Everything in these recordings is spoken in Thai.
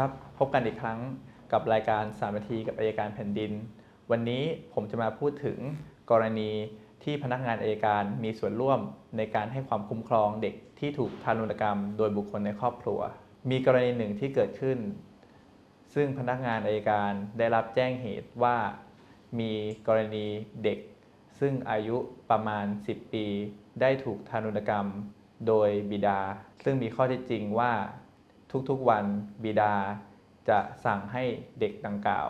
ครับกันอีกครั้งกับรายการสามนาทีกับอายการแผ่นดิน วันนี้ผมจะมาพูดถึงกรณีที่พนักงานอายการมีส่วนร่วมในการให้ความคุ้มครองเด็กที่ถูกทารุณกรรม โดยบุคคลในครอบครัว มีกรณีหนึ่งที่เกิดขึ้น ซึ่งพนักงานอายการได้รับแจ้งเหตุว่า มีกรณีเด็ก ซึ่งอายุประมาณ 10 ปี ได้ถูกทารุณกรรม โดยบิดา ซึ่งมีข้อเท็จจริงว่า ทุกๆวันบิดาจะสั่งให้เด็กดังกล่าว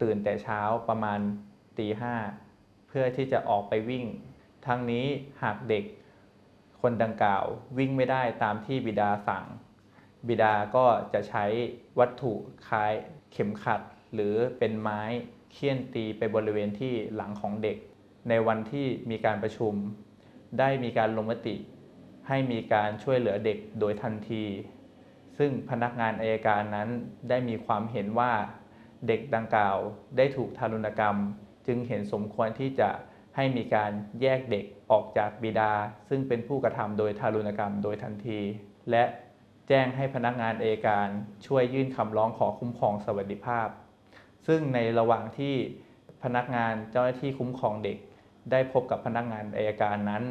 ตื่นแต่เช้าประมาณตีห้าเพื่อที่จะออกไปวิ่ง ทั้งนี้หากเด็กคนดังกล่าววิ่งไม่ได้ตามที่บิดาสั่ง บิดาก็จะใช้วัตถุคล้ายเข็มขัด หรือเป็นไม้เคี่ยนตีไปบริเวณที่หลังของเด็ก ในวันที่มีการประชุม ได้มีการลงมติ ให้มีการช่วยเหลือเด็กโดยทันที ซึ่งพนักงานอายการนั้นได้มีความเห็นว่าเด็กดังกล่าวได้ถูกทารุณกรรม จึงเห็นสมควรที่จะให้มีการแยกเด็กออกจากบิดา ซึ่งเป็นผู้กระทำโดยทารุณกรรมโดยทันที และแจ้งให้พนักงานอายการช่วยยื่นคำร้องขอคุ้มครองสวัสดิภาพ ซึ่งในระหว่างที่พนักงานเจ้าหน้าที่คุ้มครองเด็ก ได้พบกับพนักงานอายการนั้น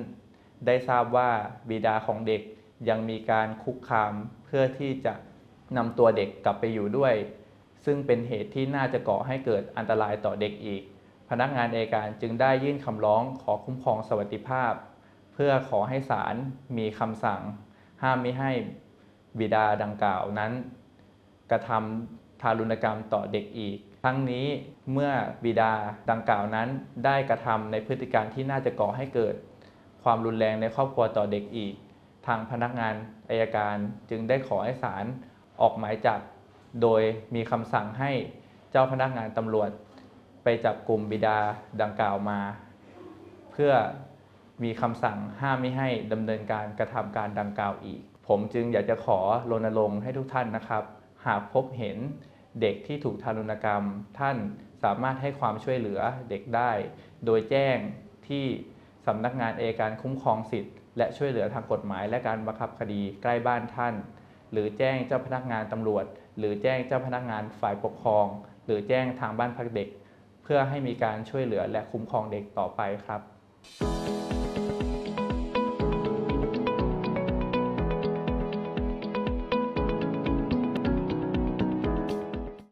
ได้ทราบว่าบิดาของเด็ก ยังมีการคุกคามเพื่อที่จะนำตัวเด็กกลับไปอยู่ด้วย ซึ่งเป็นเหตุที่น่าจะก่อให้เกิดอันตรายต่อเด็กอีก พนักงานอายการจึงได้ยื่นคำร้องขอคุ้มครองสวัสดิภาพ เพื่อขอให้ศาลมีคำสั่ง ห้ามไม่ให้บิดาดังกล่าวนั้น กระทำทารุณกรรมต่อเด็กอีก ทั้งนี้เมื่อบิดาดังกล่าวนั้นได้กระทำในพฤติการที่น่าจะก่อให้เกิด ความรุนแรงในครอบครัวต่อเด็กอีก ทางพนักงานอายการจึงได้ขอให้ศาลออกหมายจับ โดยมีคำสั่งให้เจ้าพนักงานตำรวจ ไปจับกลุ่มบิดาดังกล่าวมา เพื่อมีคำสั่งห้ามไม่ให้ดำเนินการกระทำการดังกล่าวอีก ผมจึงอยากจะขอรณรงค์ให้ทุกท่านนะครับ หากพบเห็นเด็กที่ถูกทารุณกรรม ท่านสามารถให้ความช่วยเหลือเด็กได้ โดยแจ้งที่สำนักงานเอยการคุ้มครองสิทธิ์ และช่วยเหลือทางกฎหมาย และการบังคับคดีใกล้บ้านท่าน หรือแจ้งเจ้าพนักงานตำรวจ หรือแจ้งเจ้าพนักงานฝ่ายปกครอง หรือแจ้งทางบ้านพักเด็ก เพื่อให้มีการช่วยเหลือและคุ้มครองเด็กต่อไปครับ